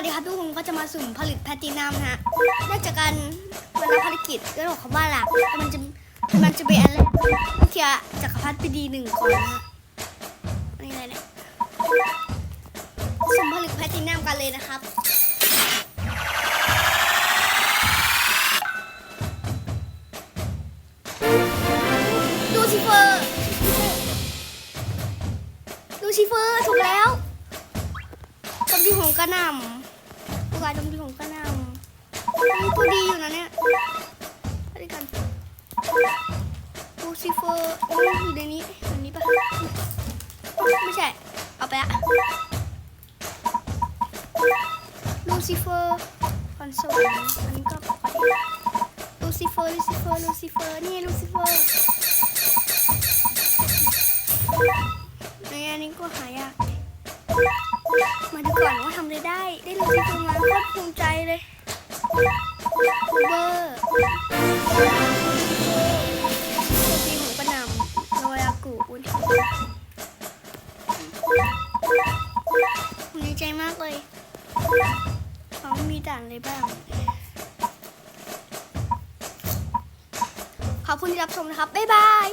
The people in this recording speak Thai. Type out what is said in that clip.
วัสดีครับทุกคนก็จะมาสุ่มผลิตแพตตินัมนะฮะนองจากการมารับภารกิจก็บอกเขาว่าหลักมันจะมันจะเป็นอันแรกเมื่อกี้จักรพรรดิปีดีหนึ่งก่อนนะฮะนี่อะไรเนี่ยสุ่มผลิตแพตตินัมกันเลยนะครับลูซิเฟอร์ลูซิเฟอร์ถูกแล้วจมที่หงกระหน่ำ ตัวกายจมที่หงกระนำนี่ตัวดีอยู่นะเนี่ยไปด้วยกันลูซิเฟอร์โอ้ยอยู่ในนี้อันนี้ปะไม่ใช่ เอาไปอะลูซิเฟอร์คอนโซลอันนี้ก็ไปลูซิเฟอร์ลูซิเฟอร์ลูซิเฟอร์นี่ลูซิเฟอร์ในอันนี้ก็หายาก มาดูก่อนว่าทำไรได้ ได้ลูกที่ตัวมาโคตรภูมิใจเลยคูเบอร์ตัวทีของกระนำโรยากุอุนผมดีใจมากเลยเขามีด่านอะไรบ้าง ขอบคุณที่รับชมนะครับ บ๊ายบาย